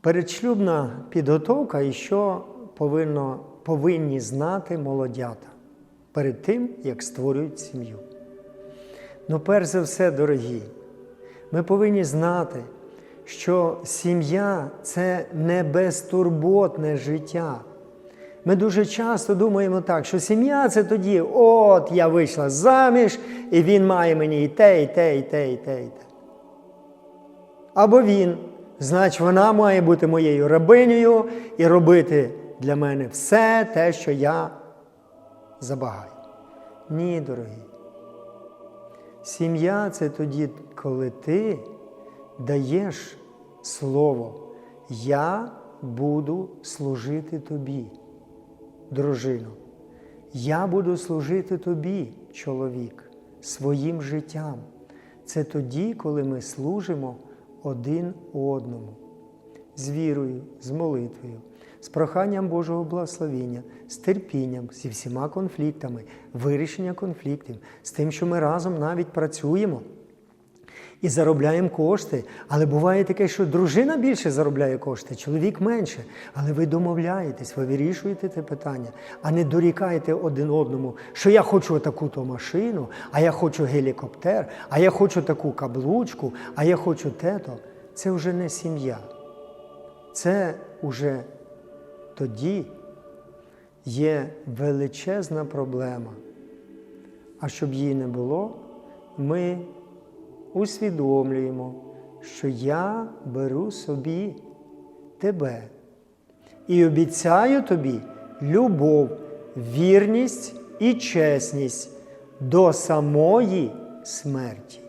Передшлюбна підготовка і що повинно, повинні знати молодята перед тим, як створюють сім'ю. Ну, перш за все, дорогі, ми повинні знати, що сім'я це не безтурботне життя. Ми дуже часто думаємо так, що сім'я це тоді, от я вийшла заміж, і він має мені і те, і те, і те, і те, і те. Або він, значить, вона має бути моєю рабинею і робити для мене все те, що я забагаю. Ні, дорогі. Сім'я це тоді, коли ти даєш слово, я буду служити тобі, дружино. Я буду служити тобі, чоловік, своїм життям. Це тоді, коли ми служимо один одному, з вірою, з молитвою, з проханням Божого благословення, з терпінням, зі всіма конфліктами, вирішення конфліктів, з тим, що ми разом навіть працюємо і заробляємо кошти. Але буває таке, що дружина більше заробляє кошти, чоловік менше. Але ви домовляєтесь, ви вирішуєте це питання, а не дорікаєте один одному, що я хочу таку-то машину, а я хочу гелікоптер, а я хочу таку каблучку, а я хочу те-то. Це вже не сім'я. Це вже тоді є величезна проблема. А щоб її не було, ми усвідомлюємо, що я беру собі тебе і обіцяю тобі любов, вірність і чесність до самої смерті.